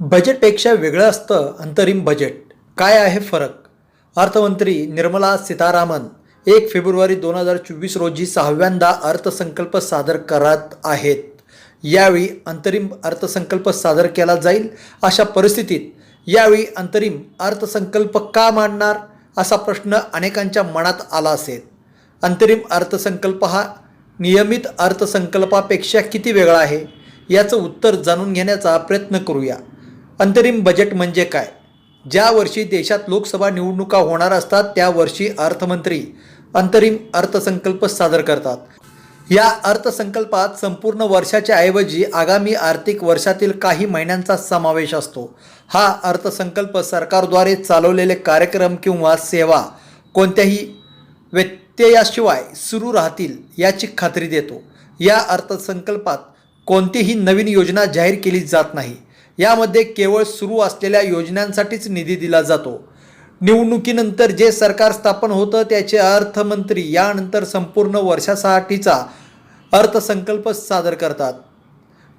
बजेटपेक्षा वेगळं असतं अंतरिम बजेट. काय आहे फरक? अर्थमंत्री निर्मला सीतारामन एक फेब्रुवारी दोन हजार चोवीस रोजी सहाव्यांदा अर्थसंकल्प सादर करत आहेत. यावेळी अंतरिम अर्थसंकल्प सादर केला जाईल अशा परिस्थितीत यावेळी अंतरिम अर्थसंकल्प का मांडणार असा प्रश्न अनेकांच्या मनात आला असेल. अंतरिम अर्थसंकल्प हा नियमित अर्थसंकल्पापेक्षा किती वेगळा आहे? याचं उत्तर जाणून घेण्याचा प्रयत्न करूया. अंतरिम बजेट म्हणजे काय? ज्या वर्षी देशात लोकसभा निवडणुका होणार असतात त्या वर्षी अर्थमंत्री अंतरिम अर्थसंकल्प सादर करतात. या अर्थसंकल्पात संपूर्ण वर्षाच्या ऐवजी आगामी आर्थिक वर्षातील काही महिन्यांचा समावेश असतो. हा अर्थसंकल्प सरकारद्वारे चालवलेले कार्यक्रम किंवा सेवा कोणत्याही व्यत्ययाशिवाय सुरू राहतील याची खात्री देतो. या अर्थसंकल्पात कोणतीही नवीन योजना जाहीर केली जात नाही. यामध्ये केवळ सुरू असलेल्या योजनांसाठीच निधी दिला जातो. निवडणुकीनंतर जे सरकार स्थापन होतं त्याचे अर्थमंत्री यानंतर संपूर्ण वर्षासाठीचा अर्थसंकल्प सादर करतात.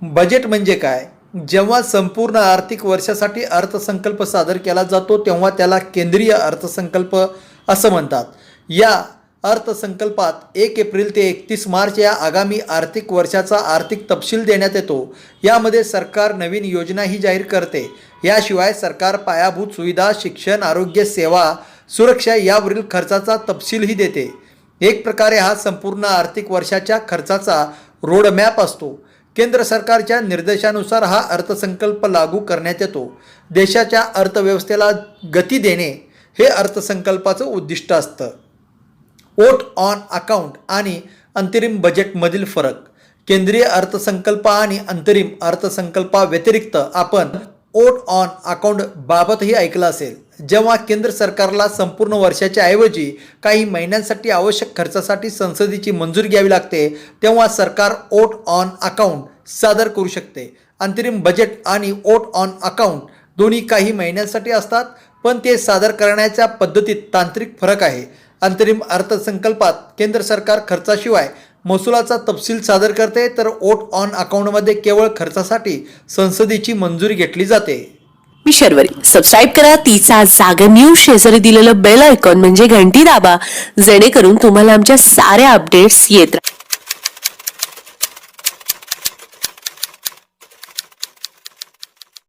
बजेट म्हणजे काय? जेव्हा संपूर्ण आर्थिक वर्षासाठी अर्थसंकल्प सादर केला जातो तेव्हा त्याला केंद्रीय अर्थसंकल्प असं म्हणतात. या अर्थसंकल्पात एक एप्रिल ते एकतीस मार्च या आगामी आर्थिक वर्षाचा आर्थिक तपशील देण्यात येतो. यामध्ये सरकार नवीन योजनाही जाहीर करते. याशिवाय सरकार पायाभूत सुविधा शिक्षण आरोग्य सेवा सुरक्षा यावरील खर्चाचा तपशीलही देते. एक प्रकारे हा संपूर्ण आर्थिक वर्षाच्या खर्चाचा रोडमॅप असतो. केंद्र सरकारच्या निर्देशानुसार हा अर्थसंकल्प लागू करण्यात येतो. देशाच्या अर्थव्यवस्थेला गती देणे हे अर्थसंकल्पाचं उद्दिष्ट असतं. ओट ऑन अकाउंट आणि अंतरिम बजेटमधील फरक. केंद्रीय अर्थसंकल्प आणि अंतरिम अर्थसंकल्पाव्यतिरिक्त आपण ओट ऑन अकाउंट बाबतही ऐकलं असेल. जेव्हा केंद्र सरकारला संपूर्ण वर्षाच्या ऐवजी काही महिन्यांसाठी आवश्यक खर्चासाठी संसदेची मंजुरी घ्यावी लागते तेव्हा सरकार ओट ऑन अकाउंट सादर करू शकते. अंतरिम बजेट आणि ओट ऑन अकाउंट दोन्ही काही महिन्यांसाठी असतात पण ते सादर करण्याच्या पद्धतीत तांत्रिक फरक आहे. अंतरिम अर्थसंकल्पात केंद्र सरकार खर्चाशिवाय महसुलाचा तपशील सादर करते तर ओट ऑन अकाउंटमध्ये केवळ खर्चासाठी संसदेची मंजुरी घेतली जाते. मी शर्वरी. सबस्क्राईब करा तिचा जागा न्यूज. शेजारी दिलेलं बेल आयकॉन म्हणजे घंटी दाबा जेणेकरून तुम्हाला आमच्या साऱ्या अपडेट्स येत राहतात